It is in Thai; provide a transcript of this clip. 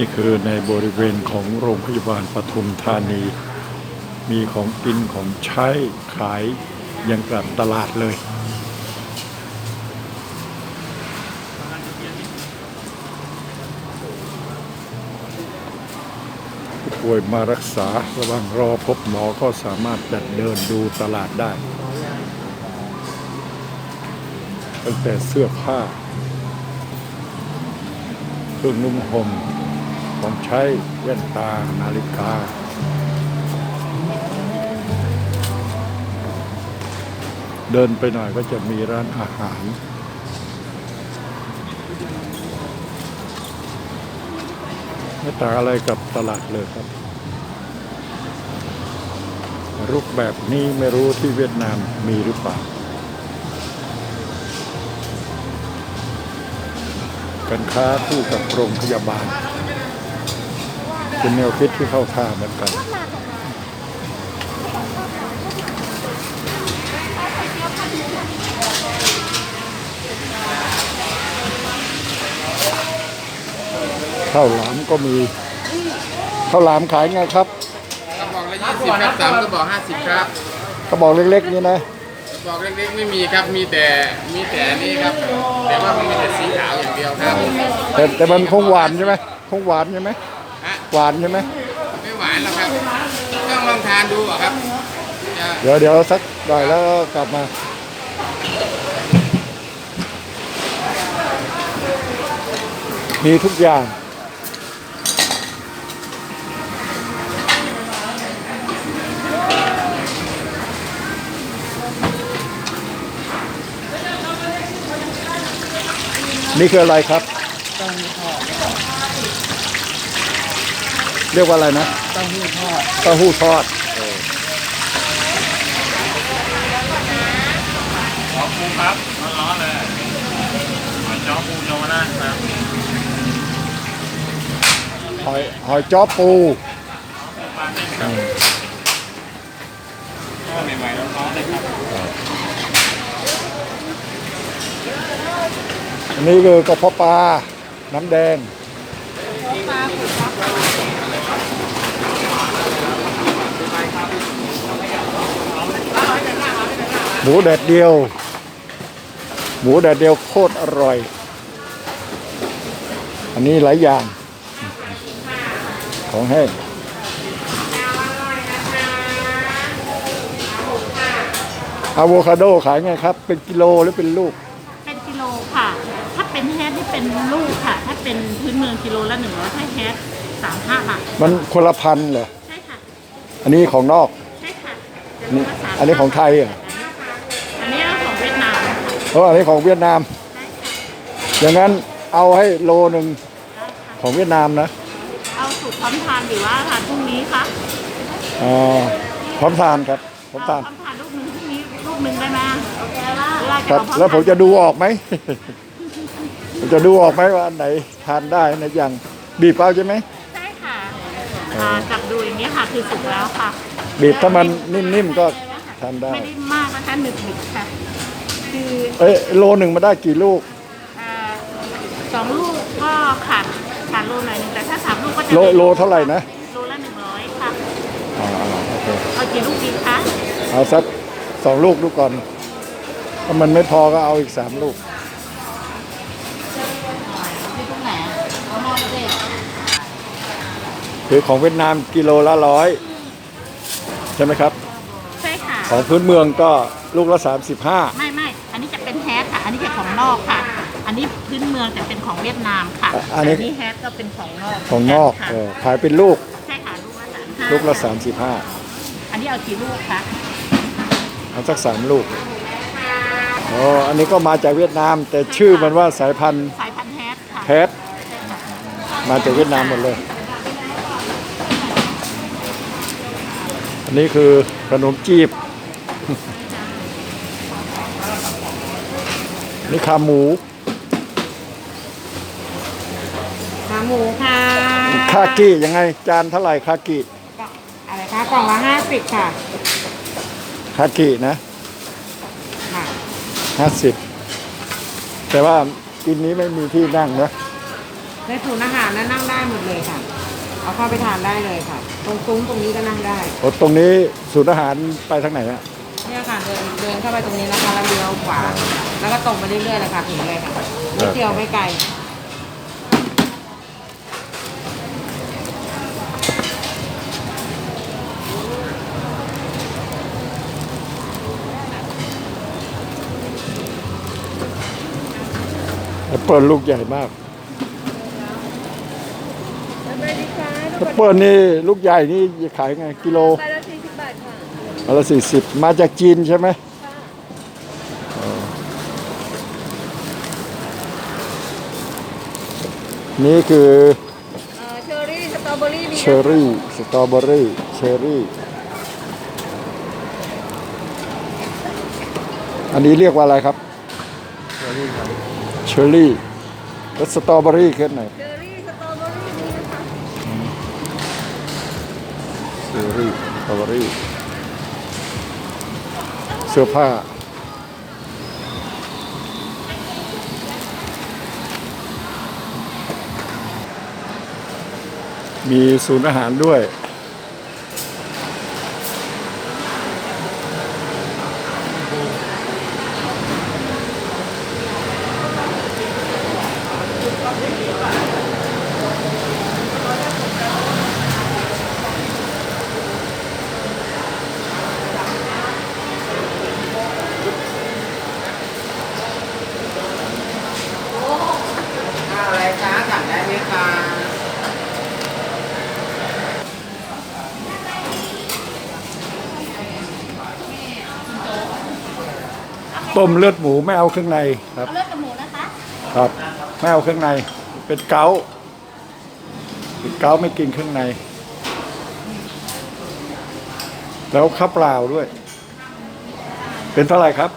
นี่คือในบริเวณของโรงพยาบาลปทุมธานี มีของกินของใช้ขายยังกลับตลาดเลยผู้ป่วยมารักษาระหว่างรอพบหมอก็สามารถจัดเดินดูตลาดได้ตั้งแต่เสื้อผ้าเครื่องนุ่งห่ม ของใช้แว่นตานาฬิกา เดินไปหน่อยก็จะมีร้านอาหารไม่ต่างอะไรกับตลาดเลยครับ รูปแบบนี้ไม่รู้ที่เวียดนามมีหรือเปล่า การค้าคู่กับโรงพยาบาล เป็นแนวคิดที่เข้าท่าเหมือนกันข้าวหลามก็มีข้าวหลามขายไงครับกระบอกละยี่สิบครับสามกระบอกห้าสิบครับกระบอกเล็กๆนี่นะกระบอกเล็กๆไม่มีครับมีแต่มีแต่นี่ครับ แต่ว่ามันมีแต่สีขาวอย่างเดียวครับแต่แต่มันคงหวานใช่ไหมคงหวานใช่ไหมฮะ หวานใช่ไหมไม่หวานหรอกครับ ต้องลองทานดูอะครับจะเดี๋ยวเดี๋ยวสักหน่อยแล้วก็กลับมามีทุกอย่าง นี่คืออะไรครับ เรียกว่าอะไรนะเต้าหู้ทอดเต้าหู้ทอดขอปูครับร้อนๆเลยขอจ้อปูโยนะครับหอยหอยจ้อปูปลาเส้นครับก็ใหม่ๆร้อนๆเลยครับอันนี้คือกระเพาะปลาน้ำแดงห มูแดดเดียว หมูแดดเดียวโคตรอร่อย อันนี้หลายอย่าง ของแห้งอะโวคาโดขายไงครับ เป็นกิโลหรือเป็นลูก เป็นกิโลค่ะ ถ้าเป็นแฮทนี่เป็นลูกค่ะ ถ้าเป็นพื้นเมืองกิโลละหนึ่งร้อยถ้าแฮทสามห้าบาทมันคนละพันเหรอ ใช่ค่ะ อันนี้ของนอก ใช่ค่ะนี่อันนี้ของไทยเหรออั เพราะอันนี้ของเวียดนามใช่ค่ะอย่างนั้นเอาให้โลหนึ่งของเวียดนามนะ เอาสูตรพร้อมทานหรือว่าทานพรุ่งนี้คะอ๋อพร้อมทานครับพร้อมเอาทานพร้อมทานลูกหนึ่งพรุ่งนี้ลูกหนึ่งได้ไหมโอเคว่าหรือว่าครับเอาพร้อแล้วผมทานจะดูออกไหมผมจะดูออกไหมว่าอันไหนทานได้อันไหนยังบีบเอาใช่ไหมใช่ค่ะอ่าจับดูอย่างนี้ยค่ะคือสุกแล้วค่ะ บีบถ้ามันนิ่มๆก็ทานได้ ไม่ได้มากนะคะหนึบหนึบๆค่ะ คือเอ้ยโลหนึ่งมาได้กี่ลูก อ่าสองลูกก็ขาดขาดโลหน่อยหนึงแต่ถ้าสามลูกก็จะโลได้โลเท่าไหร่นะ โลละหนึ่งร้อยค่ะอ๋อโอเคเอากี่ลูกดีคะเอาสักสองลูกดูก่อน ถ้ามันไม่พอก็เอาอีกสามลูก ที่ตรงไหนเอาหม้อเด็กคือของเวียดนามกิโลละร้อยใช่ไหมครับ ใช่ค่ะ ของพื้นเมืองก็ลูกละไม่ไม่ อันนี้จะของนอกค่ะ อันนี้พื้นเมืองแต่เป็นของเวียดนามค่ะอะอันนี้แต่นี่แฮทก็เป็นของนอก35ของนอกค่ะเออขายเป็นลูกใช่ค่ะลูกละสามห้าลูกละค่ะ35อันนี้เอากี่ลูกคะเอาสักสามลูกอ๋ออันนี้ก็มาจากเวียดนาม แต่ชื่อมันว่าสายพันธุ์สายพันธุ์แฮทค่ะ แพทมาจากเวียดนามหมดเลย อันนี้คือขนมจีบ นี่ขาหมู ขาหมูค่ะคากิยังไง จานเท่าไหร่คากิอะไรคะกล่องละห้าสิบค่ะ คากินะค่ะห้าสิบแต่ว่ากินนี้ไม่มีที่นั่งนะในศูนย์อาหารนั้นนั่งได้หมดเลยค่ะ เอาเข้าไปทานได้เลยค่ะ ตรงซุ้มตรงนี้ก็นั่งได้โอ้ตรงนี้ศูนย์อาหารไปทางไหนอะ เนี่ยค่ะเดินเดินเข้าไปตรงนี้นะคะแล้วเลี้ยวขวา แล้วก็ตรงไปเรื่อยๆเลยค่ะถึงเลยค่ะนิดเดียวไม่ไกลแอปเปิลลูกใหญ่มากแอปเปิลนี่ลูกใหญ่นี่ขายไงกิโล ไปละสี่สิบบาทค่ะ อันละสี่สิบมาจากจีนใช่ไหมอ๋อนี่คือเอ่อเชอร์รี่สตรอเบอรี่มีเชอร์รี่สตรอเบอรี่เชอร์รี่ อันนี้เรียกว่าอะไรครับ เชอร์รี่ครับเชอร์รี่แล้วสตรอเบอรี่คือไหนเชอร์รี่สตรอเบอรี่มีนะคะเชอร์รี่สตรอเบอรี่ เสื้อผ้า มีศูนย์อาหารด้วย อะไรคะสั่งได้ไหมคะ ต้มเลือดหมูไม่เอาเครื่องในครับเอาเลือดกับหมูนะคะ ครับไม่เอาเครื่องใน เป็นเกาต์เป็นเกาต์ไม่กินเครื่องใน แล้วข้าวเปล่าด้วย เป็นเท่าไหร่ครับ